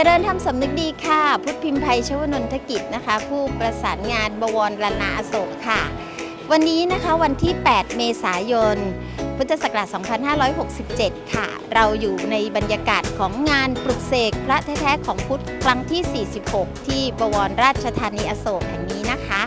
จริญธรรมสำนึกดีค่ะ พุทธพิมพ์ไพชวนนทกิจนะคะ ผู้ประสานงานบวรลนาอโศกค่ะ วันนี้นะคะวันที่ 8 เมษายน พุทธศักราช 2567 ค่ะ เราอยู่ในบรรยากาศของงานปลุกเสกพระแท้ ๆ ของพุทธครั้งที่ 46 ที่บวรราชธานีอโศกแห่งนี้นะคะ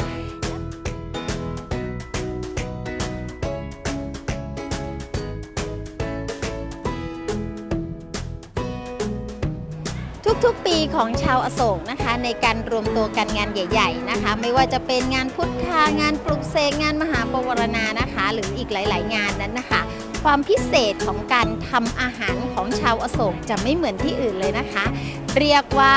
ทุกๆ ปีของชาวอโศกนะคะ ในการรวมตัวกันงานใหญ่ ๆนะคะ ไม่ว่าจะเป็นงานพุทธางานปลุกเสกงานมหาปวารณานะคะ หรืออีกหลาย ๆ งานนั้นนะคะ ความพิเศษของการทำอาหารของชาวอโศกจะไม่เหมือนที่อื่นเลยนะคะ เรียกว่า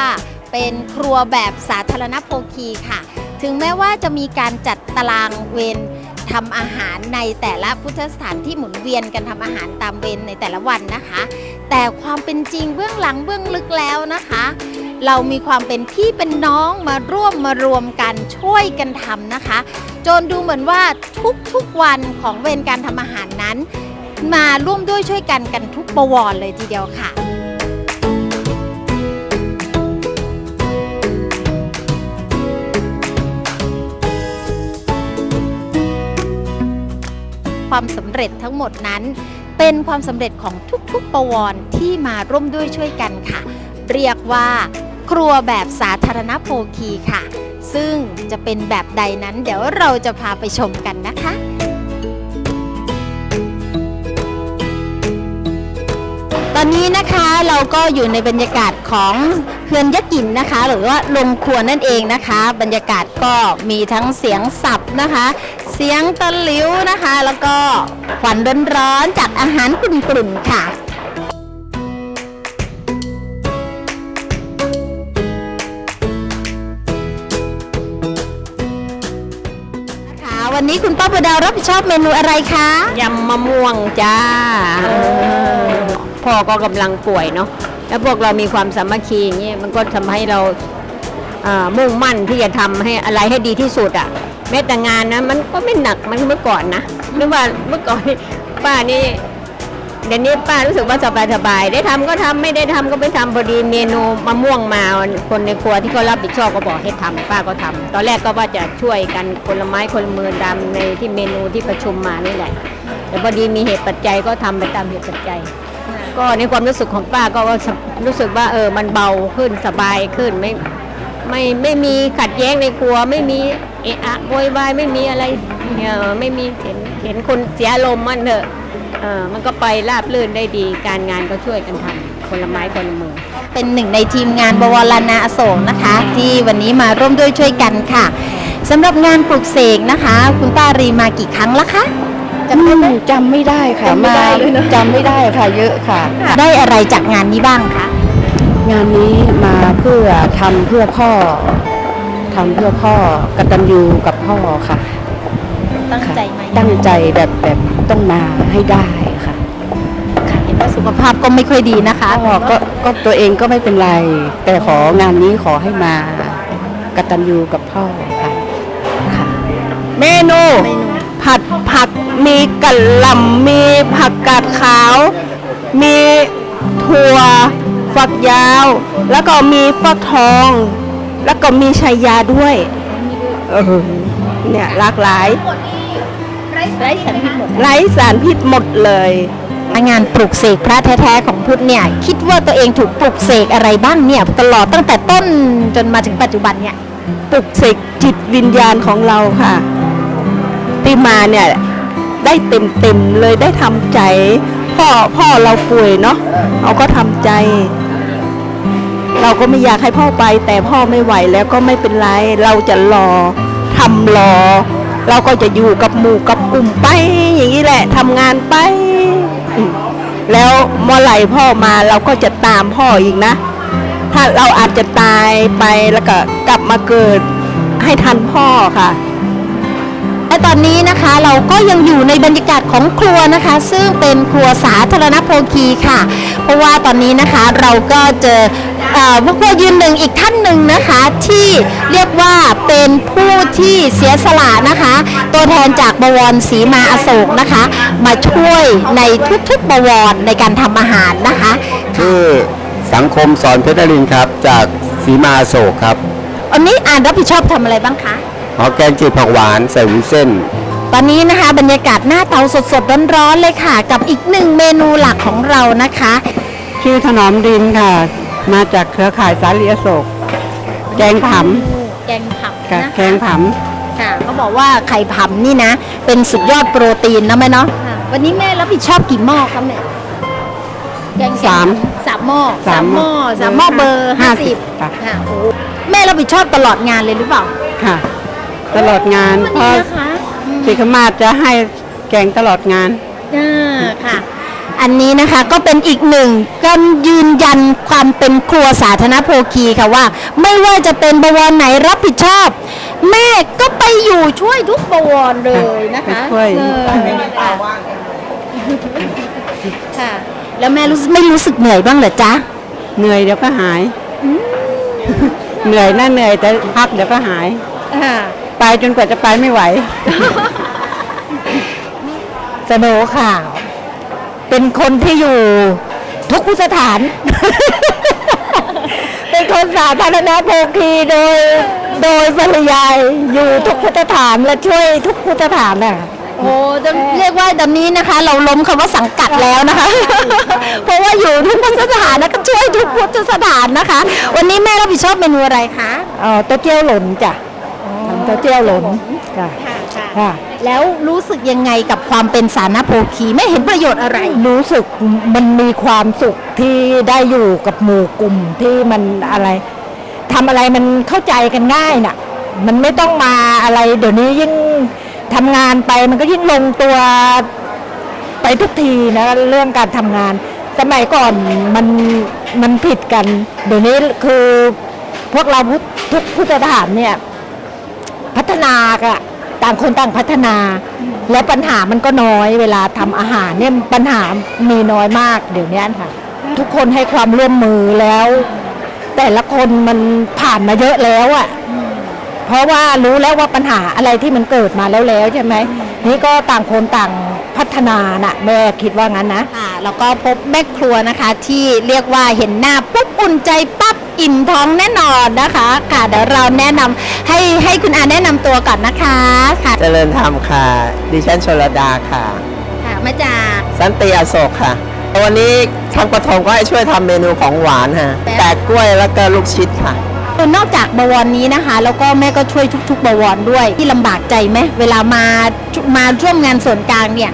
เป็นครัวแบบสาธารณโภคีค่ะ ถึงแม้ว่าจะมีการจัดตารางเวรทำอาหารในแต่ละพุทธสถานที่หมุนเวียนกันทำอาหารตามเวรในแต่ละวันนะคะ แต่ความเป็นจริงเบื้องหลังเบื้องลึกแล้วนะคะ เรามีความเป็นพี่เป็นน้องมาร่วมมารวมกันช่วยกันทำนะคะ จนดูเหมือนว่าทุกๆวันของเวรการทำอาหารนั้น มาร่วมด้วยช่วยกันกันทุกบวรเลยทีเดียวค่ะความสำเร็จทั้งหมดนั้น เป็นความสำเร็จของทุกๆประวรที่มาร่วมด้วยช่วยกันค่ะ เรียกว่าครัวแบบสาธารณโภคีค่ะ ซึ่งจะเป็นแบบใดนั้นเดี๋ยวเราจะพาไปชมกันนะคะตอนนี้นะคะเราก็อยู่ในบรรยากาศของเฮือนยะกินนะคะ หรือว่าโรงครัวนั่นเองนะคะ บรรยากาศก็มีทั้งเสียงสับนะคะ เสียงตะหลิวนะคะ แล้วก็ควันร้อนๆจากอาหารกลุ่นๆค่ะค่ะวันนี้คุณป้าประดาวรับผิดชอบเมนูอะไรคะยำมะม่วงจ้าพ่อก็กำลังป่วยเนาะแล้วพวกเรามีความสามัคคีอย่างเงี้ยมันก็ทำให้เราอ่ามุ่งมั่นที่จะทำให้อะไรให้ดีที่สุดอะ่ะแม้แต่งานนะ มันก็ไม่หนักมันเมื่อก่อนนะนึกว่าเมื่อก่อนนี่ป้านี่เดี๋ยวนี้ป้ารู้สึกว่าสบายสบายได้ทำก็ทำไม่ได้ทำก็ไม่ทำพอดีเมนูมะม่วงมาคนในครัวที่เขารับผิดชอบก็บอกให้ทำป้าก็ทำตอนแรกก็ว่าจะช่วยกันคนละไม้คนละมือดำในที่เมนูที่ประชุมมานี่แหละ แต่พอดีมีเหตุปัจจัยก็ทำไปตามเหตุปัจจัย ก็ในความรู้สึกของป้าก็รู้สึกว่าเออมันเบาขึ้นสบายขึ้นไม่ ไม่ไม่มีขัดแย้งในครัว ไม่มีเอะอะโวยวายไม่มีอะไรเออไม่มีเห็นเห็นคนเสียลมณ์มันเถอะเออมันก็ไปราบรื่นได้ดี การงานก็ช่วยกันทำคนละไม้คนละมือ เป็นหนึ่งในทีมงานบวรลานาอโศกนะคะ ที่วันนี้มาร่วมด้วยช่วยกันค่ะสำหรับงานปลุกเสกนะคะ คุณป้ารีมากี่ครั้งแล้วคะ จำได้ไหมจำไม่ได้ค่ะจำไม่ได้เลยนะจำไม่ได้ค่ะ เยอะค่ะ ได้อะไรจากงานนี้บ้างคะ งานนี้มาเพื่อทำเพื่อพ่อทำเพื่อพ่อกตัญญูกับพ่อค่ะ ตั้งใจไหมตั้งใจแบบแบบต้องมาให้ได้ค่ะค่ะเห็นว่าสุขภาพก็ไม่ค่อยดีนะคะก็ก็ก็ตัวเองก็ไม่เป็นไร แต่ของานนี้ขอให้มากตัญญูกับพ่อค่ะค่ะเมนูเมนูผัดผักมีกะหล่ำมีผักกาดขาว มีถั่ว ฝักยาว แล้วก็มีฟักทอง แล้วก็มีชัยยาด้วยเออเนี่ยหลากหลาย ไร้สารพิษหมดไร้สารพิษหมดเลยงานปลุกเสกพระแท้ๆของพุทธเนี่ย คิดว่าตัวเองถูกปลุกเสกอะไรบ้างเนี่ย ตลอดตั้งแต่ต้นจนมาถึงปัจจุบันเนี่ย ปลุกเสกจิตวิญญาณของเราค่ะที่มาเนี่ยได้เต็มเต็มๆเลยได้ทำใจ พ่อพ่อเราป่วยเนาะเราก็ทำใจเรา ก็ไม่อยากให้พ่อไป แต่พ่อไม่ไหวแล้วก็ไม่เป็นไร เราจะรอทำรอ เราก็จะอยู่กับหมู่กับกลุ่มไป อย่างนี้แหละทำงานไป แล้วเมื่อไหร่พ่อมาเราก็จะตามพ่ออีกนะ ถ้าเราอาจจะตายไปแล้วก็กลับมาเกิดให้ทันพ่อค่ะ และตอนนี้นะคะเราก็ยังอยู่ในบรรยากาศของครัวนะคะ ซึ่งเป็นครัวสาธารณโภคีค่ะ เพราะว่าตอนนี้นะคะเราก็เจอเอ่อผู้ครัวยืนหนึ่งอีกท่านหนึ่งนะคะที่เรียกว่าเป็นผู้ที่เสียสละนะคะ ตัวแทนจากบวรศรีมาอโศกนะคะ มาช่วยในทุกๆบวรในการทำอาหารนะคะชื่อสสังคมสอนเพชรนรินทร์ครับจากสีมาอโศกครับวันนี้อ่านรับผิดชอบทำอะไรบ้างคะ หอแกงจืดผักหวานใส่วุ้นเส้น ตอนนี้นะคะบรรยากาศหน้าเตาสดๆร้อนๆเลยค่ะ กับอีกหนึ่งเมนูหลักของเรานะคะ ชื่อถนอมดินค่ะ มาจากเครือข่ายสาลีอโศก แกงผำแกงผักกับนะแกงผค่ะเขาบอกว่าไข่ผำนี่นะ เป็นสุดยอดโปรตีนนะแม่เนาะวันนี้แม่รับผิดชอบกี่หม้อคะแม่แกงสามสามหม้อสามหม้อหม้อสามหม้อเบอร์ห้าห้าสิสิบบค่ะ ค่ะโอ้แม่รับผิดชอบตลอดงานเลยหรือเปล่าำค่ะ ตลอดงานวันเพราะนี้นะคะอืมสิขมาศจะให้แกงตลอดงาน อ่าค่ะ อันนี้นะคะก็เป็นอีกหนึ่งการยืนยันความเป็นครัวสาธารณโภคีค่ะว่า ไม่ว่าจะเป็นบวรไหนรับผิดชอบ แม่ก็ไปอยู่ช่วยทุกบวรเลยนะคะไปช่วย เออค่ะค่ะ แล้วแม่รู้สึกไม่รู้สึกเหนื่อยบ้างเหรอจ๊ะ เหนื่อยเดี๋ยวก็หาย เหนื่อยน่าเหนื่อยแต่พักเดี๋ยวก็หาย อ่า ไปจนกว่าจะไปไม่ไหว สโนข่าวเป็นคนที่อยู่ทุกพุทธสถาน เป็นคนสาธารณโภคีโดยโดยปริยายอยู่ทุกพุทธสถานและช่วยทุกพุทธสถานน่ะ โอ้จะเรียกว่าตอนนี้นะคะ เราล้มคำว่าสังกัดแล้วนะคะ เพราะว่าอยู่ทุกพุทธสถานแล้วก็ช่วยทุกพุทธสถานนะคะ วันนี้แม่รับผิดชอบเมนูอะไรคะ เอ๋อเต้าเจี้ยวหล่นจ้ะทำ เต้าเจี้ยวหล่นจ้ะค่ะค่ะ ค่ะ แล้วรู้สึกยังไงกับความเป็นสาธารณโภคีไม่เห็นประโยชน์อะไร รู้สึกมันมีความสุขที่ได้อยู่กับหมู่กลุ่มที่มันอะไรทำอะไรมันเข้าใจกันง่ายน่ะ มันไม่ต้องมาอะไร เดี๋ยวนี้ยิ่งทำงานไปมันก็ยิ่งลงตัวไปทุกทีนะเรื่องการทำงาน สมัยก่อนมันมันผิดกัน เดี๋ยวนี้คือพวกเราพุทธทุกพุทธทหารเนี่ย พัฒนาอะต่างคนต่างพัฒนา แล้วปัญหามันก็น้อยเวลาทำอาหารเนี่ยปัญหามีน้อยมากเดี๋ยวนี้ค่ะ ทุกคนให้ความร่วมมือแล้ว แต่ละคนมันผ่านมาเยอะแล้วอะ่ะเพราะว่ารู้แล้วว่าปัญหาอะไรที่มันเกิดมาแล้วแล้วใช่ไหมนี่ก็ต่างคนต่างพัฒนาน่ะแม่คิดว่างั้นนะค่ะแล้วก็พบแม่ครัวนะคะ ที่เรียกว่าเห็นหน้าปุ๊บอุ่นใจปั๊บ อิ่มท้องแน่นอนนะคะ ค่ะเดี๋ยวเราแนะนำให้ให้คุณอาแนะนำตัวก่อนนะคะค่ะเจริญธรรมค่ะ ดิฉันชลดาค่ะ ค่ะมาจากสันติอโศกค่ะ วันนี้ทางปฐมก็ให้ช่วยทำเมนูของหวานฮะแบบแตกกล้วยแล้วก็ลูกชิดค่ะ นอกจากบวรนี้นะคะ แล้วก็แม่ก็ช่วยทุก ๆ บวรด้วยที่ลำบากใจไหมเวลามามาร่วมงานส่วนกลางเนี่ย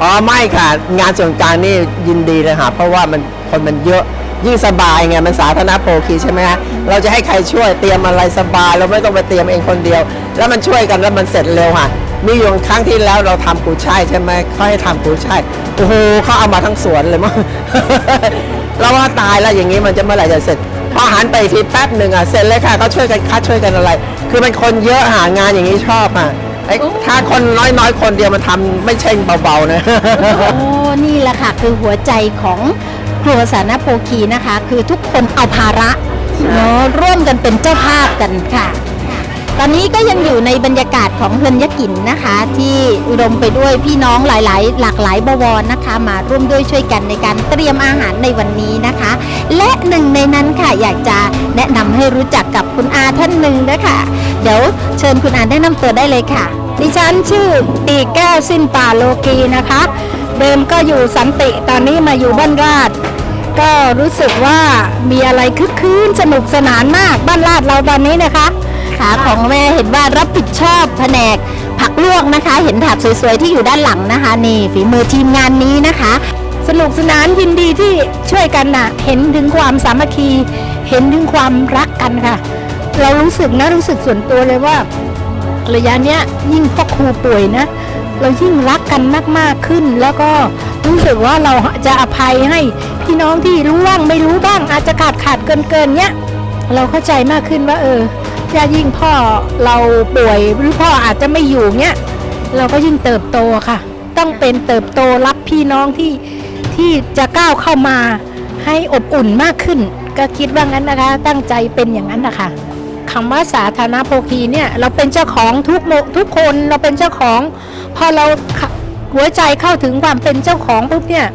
อ๋อไม่ค่ะ งานส่วนกลางนี่ยินดีเลยค่ะ เพราะว่ามันคนมันเยอะ ยิ่งสบายไงมันสาธารณโภคีใช่ไหมฮะเราจะให้ใครช่วยเตรียมอะไรสบายเราไม่ต้องไปเตรียมเองคนเดียว แล้วมันช่วยกันแล้วมันเสร็จเร็วค่ะมีอยู่ครั้งที่แล้วเราทำกุยช่ายใช่ไหมเขาให้ทำกุยช่ายโอ้โหเขาเอามาทั้งสวนเลยมั้งเราว่าตายแล้วอย่างนี้มันจะเมื่อไหร่จะเสร็จพอหันไปอีกทีแป๊บหนึ่งอะเสร็จเลยค่ะเขาช่วยกันคัดช่วยกันอะไร คือมันคนเยอะหางานอย่างนี้ชอบอะไอ้ถ้าคนน้อยๆ คนเดียวมันทำไม่ใช่เบาๆนะโอ้นี่แหละค่ะคือหัวใจของ ครัวสารนโภคีนะคะ คือทุกคนเอาภาระเนาะร่วมกันเป็นเจ้าภาพกันค่ะ ตอนนี้ก็ยังอยู่ในบรรยากาศของเฮือนยะกินนะคะ ที่อุดมไปด้วยพี่น้องหลาย ๆ หลากหลายบวรนะคะ มาร่วมด้วยช่วยกันในการเตรียมอาหารในวันนี้นะคะ และหนึ่งในนั้นค่ะอยากจะแนะนำให้รู้จักกับคุณอาท่านหนึ่งนะคะเดี๋ยวเชิญคุณอาแนะนำตัวได้เลยค่ะ ดิฉันชื่อตีแก้วสิ้นป่าโลกีนะคะ เดิมก็อยู่สันติตอนนี้มาอยู่บ้านราช ก็รู้สึกว่ามีอะไรคึกคืนสนุกสนานมากบ้านราชเราตอนนี้นะคะขาของแม่เห็นว่ารับผิดชอบแผนกผักลวกนะคะ เห็นถาดสวยๆที่อยู่ด้านหลังนะคะ นี่ฝีมือทีมงานนี้นะคะ สนุกสนานยินดีที่ช่วยกันน่ะ เห็นถึงความสามัคคี เห็นถึงความรักกันค่ะ เรารู้สึกนะรู้สึกส่วนตัวเลยว่าระยะเนี้ยยิ่งพ่อครูป่วยนะ เรายิ่งรักกันมากๆขึ้น แล้วก็รู้สึกว่าเราจะอภัยให้พี่น้องที่รู้บ้างไม่รู้บ้าง อาจจะขาดขาดเกินเกินเนี้ยเราเข้าใจมากขึ้นว่า เออถ้ายิ่งพ่อเราป่วยหรือพ่ออาจจะไม่อยู่เนี้ยเราก็ยิ่งเติบโตค่ะ ต้องเป็นเติบโตรับพี่น้องที่ที่จะก้าวเข้ามาให้อบอุ่นมากขึ้น ก็คิดว่างั้นนะคะ ตั้งใจเป็นอย่างนั้นนะคะ คำว่าสาธารณโภคีเนี่ยเราเป็นเจ้าของทุกโมทุกคนเราเป็นเจ้าของ พอเราหัวใจเข้าถึงความเป็นเจ้าของปุ๊บเนี่ย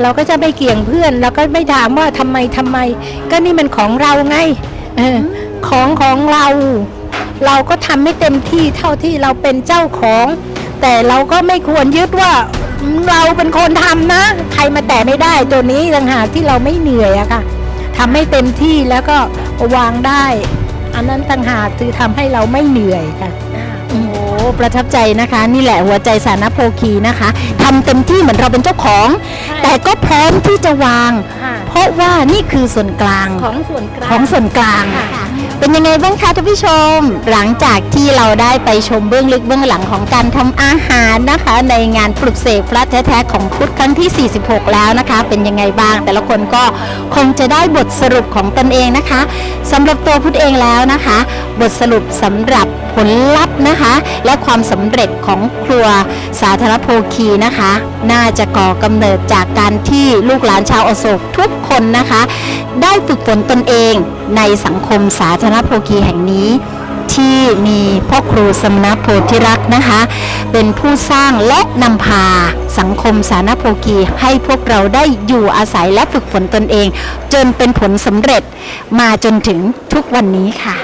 เราก็จะไม่เกี่ยงเพื่อนเราก็ไม่ถามว่าทำไมทำไม ก็นี่มันของเราไงออของของเรา เราก็ทำให้เต็มที่เท่าที่เราเป็นเจ้าของ แต่เราก็ไม่ควรยึดว่าเราเป็นคนทำนะ ใครมาแต่ไม่ได้ตัวนี้ต่างหากที่เราไม่เหนื่อยอะค่ะทำให้เต็มที่แล้วก็วางได้ อันนั้นต่างหากคือทำให้เราไม่เหนื่อยค่ะ โอ้โหประทับใจนะคะ นี่แหละหัวใจสารโพคีนะคะทำเต็มที่เหมือนเราเป็นเจ้าของ แต่ก็พร้อมที่จะวางเพราะว่านี่คือส่วนกลางของส่วนกลาง ของส่วนกลาง ค่ะ เป็นยังไงบ้างคะท่านผู้ชม หลังจากที่เราได้ไปชมเบื้องลึกเบื้องหลังของการทำอาหารนะคะ ในงานปลุกเสกพระแท้ๆของพุทธครั้งที่ 46 แล้วนะคะ เป็นยังไงบ้าง แต่ละคนก็คงจะได้บทสรุปของตนเองนะคะสำหรับตัวพุทธเองแล้วนะคะ บทสรุปสำหรับ ผลลัพธ์นะคะ และความสำเร็จของครัวสาธารณโภคีนะคะ น่าจะก่อกำเนิดจากการที่ลูกหลานชาวอโศกทุกคนนะคะ ได้ฝึกฝนตนเองในสังคมสาธารณโภคีแห่งนี้ที่มีพ่อครูสมณโพธิรักษ์นะคะ เป็นผู้สร้างและนำพาสังคมสาธารณโภคีให้พวกเราได้อยู่อาศัยและฝึกฝนตนเอง จนเป็นผลสำเร็จมาจนถึงทุกวันนี้ค่ะ